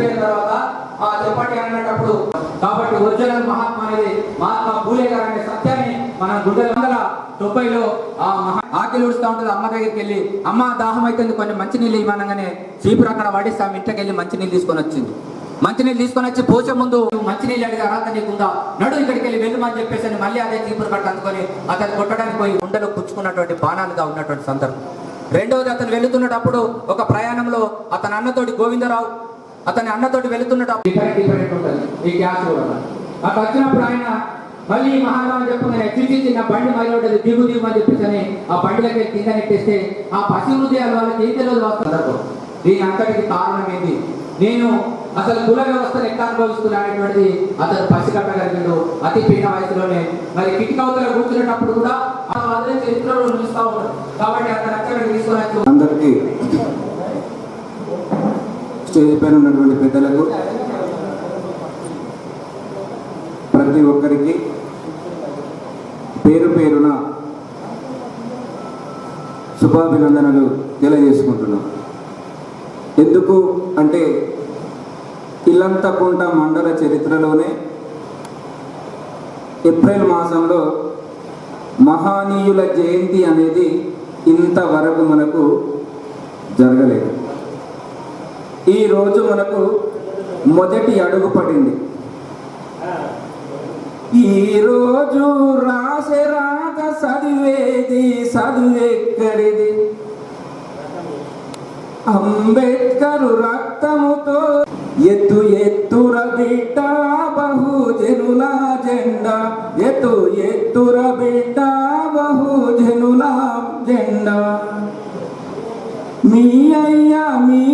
చచ్చిపోయిన తర్వాత ఆ చెప్పండి అన్నప్పుడు కాబట్టి ఒరిజినల్ మహాత్మా అనేది మహాత్మా పూలే గారు అనే సత్యాన్ని మన గుడ్డల వందల తొంభైలో ఆ మహా ఆకలి ఉడుస్తూ ఉంటుంది అమ్మ దగ్గరికి వెళ్ళి అమ్మ దాహం అవుతుంది కొన్ని మంచినీళ్ళు ఇవ్వనగానే చీపురు అక్కడ పడిస్తే ఆమె ఇంటికి వెళ్ళి మంచినీళ్ళు తీసుకొని వచ్చింది. మంచినీళ్ళు తీసుకొని వచ్చి పోచే ముందు మంచినీళ్ళు అడిగి అర్హత నీకుందా? నడు ఇక్కడికి వెళ్ళి వెళ్ళమని చెప్పేసి మళ్ళీ అదే చీపురు కట్ట అందుకొని అతను కొట్టడానికి పోయి ఉండలో పుచ్చుకున్నటువంటి బాణాలుగా ఉన్నటువంటి సందర్భం. రెండవది అతను వెళుతున్నప్పుడు ఒక ప్రయాణంలో అతని అన్నతోటి గోవిందరావు అతని అన్నతోటి వెళుతున్నప్పుడు డిఫరెంట్ డిఫరెంట్ ఉంటుంది. ఈ గ్యాస్ కూడా. అక్కడ వచ్చినప్పుడు ఆయన మళ్ళీ మహారాజు చెప్పగానే చిచి నా బండి మరి ఉంటుంది దిగు దిగు అని చెప్పేసి ఆ బండిలకి కింద నెట్టేస్తే ఆ పసి హృదయాలు వాళ్ళకి ఏం తెలియదు వస్తున్నారు దీని అంతటికి కారణం ఏంటి? నేను అసలు కుల వ్యవస్థను ఎట్లా అనుభవిస్తున్నా అనేటువంటిది అతను పసిగట్టగలిగాడు అతి పిన్న వయసులోనే. మరి కిటికవతల కూర్చునేటప్పుడు కూడా ఆ అదే చరిత్రలో నిలుస్తూ ఉంటాడు కాబట్టి అతను అక్కడికి తీసుకొని వచ్చి అందరికీ స్టేజ్ పైన ఉన్నటువంటి పెద్దలకు ప్రతి ఒక్కరికి పేరు పేరున శుభాభినందనలు తెలియజేసుకుంటున్నాం. ఎందుకు అంటే ఇల్లంతకుంట మండల చరిత్రలోనే ఏప్రిల్ మాసంలో మహానీయుల జయంతి అనేది ఇంతవరకు మనకు జరగలేదు. ఈరోజు మనకు మొదటి అడుగు పడింది. ఈరోజు రాసే రాక చదివేది చదివెక్కడిది? అంబేద్కర్ రక్తముతో ఎత్తు ఎత్తుర బిడ్డ బహుజనుల జెండా. ఎత్తు ఎత్తుర బిడ్డ బహుజనుల జెండా. మీ అయ్యా మీ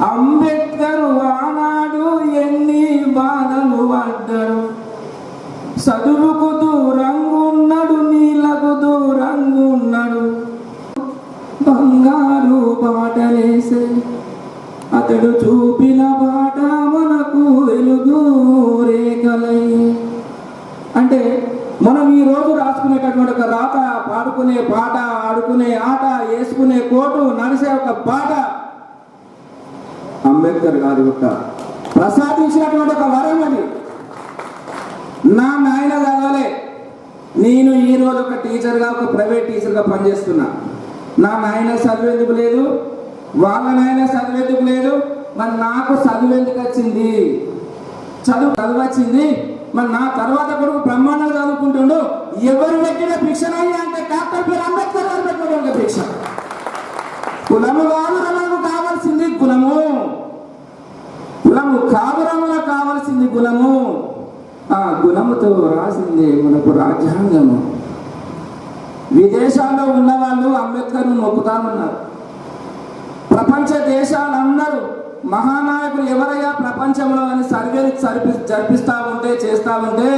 అంబేద్కర్ ఆనాడు ఎన్ని బాధలు పడ్డారు? చదువుకు దూరంగున్నాడు నీళ్ళకు దూరంగున్నాడు. బంగారు పాటలేసే అతడు చూపిన పాట మనకు వెలుగు రేఖలై. అంటే మనం ఈ రోజు రాసుకునేటటువంటి ఒక రాత పాడుకునే పాట ఆడుకునే ఆట వేసుకునే కోటు నడిసే ఒక పాట అంబేద్కర్ గారి యొక్క ప్రసాదించినటువంటి ఒక వరం అది. నా నాయన చదవలే నేను ఈ రోజు ఒక టీచర్గా ఒక ప్రైవేట్ టీచర్గా పనిచేస్తున్నా. నా నాయన చదివేందుకు లేదు? వాళ్ళ నాయన చదివేందుకు లేదు? మరి నాకు చదివేందుకు వచ్చింది? చదువు చదువు వచ్చింది. మరి నా తర్వాత కొడుకు బ్రహ్మాండంగా చదువుకుంటుండు. ఎవరు పెట్టిన భిక్షణ అంటే డాక్టర్ అంబేద్కర్ గారు పెట్టిన భిక్ష. కులము కాదు మనకు కావాల్సింది కులము. రాసింది గుణము. ఆ గుణముతో రాసింది మనకు రాజ్యాంగము. విదేశాల్లో ఉన్న వాళ్ళు అంబేద్కర్ను మొక్కుతామన్నారు. ప్రపంచ దేశాలందరూ మహానాయకులు ఎవరయ్యా ప్రపంచంలో అని సర్వేలు జరిపి జరిపిస్తా ఉంటే చేస్తా ఉంటే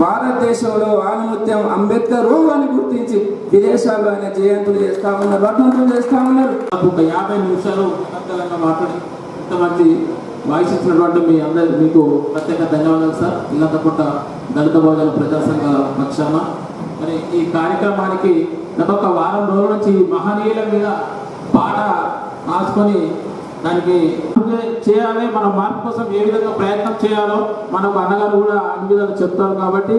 భారతదేశంలో ఆనుమత్యం అంబేద్కర్ అని గుర్తించి విదేశాల్లో ఆయన జయంతులు చేస్తా ఉన్నారు వర్ధంతులు చేస్తా ఉన్నారు. ఒక యాభై నిమిషాలు మాట్లాడి మాట్లాడి ఇంతమంది వాయిస్ ఇచ్చినటువంటి మీ అందరి మీకు ప్రత్యేక ధన్యవాదాలు సార్. ఇల్లంతకుంట దళిత బహుజన ప్రజాసంఘ పక్షాన. మరి ఈ కార్యక్రమానికి గత ఒక వారం రోజుల నుంచి మహనీయుల మీద పాట రాసుకొని దానికి చేయాలి మన మార్పు కోసం ఏ విధంగా ప్రయత్నం చేయాలో మనకు అన్నగారు కూడా అన్ని విధాలు చెప్తారు కాబట్టి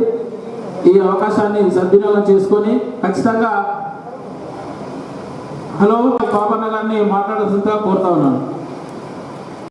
ఈ అవకాశాన్ని సద్వినియోగం చేసుకొని ఖచ్చితంగా హలో పాపన్న గారిని మాట్లాడాల్సిందిగా కోరుతా ఉన్నాను.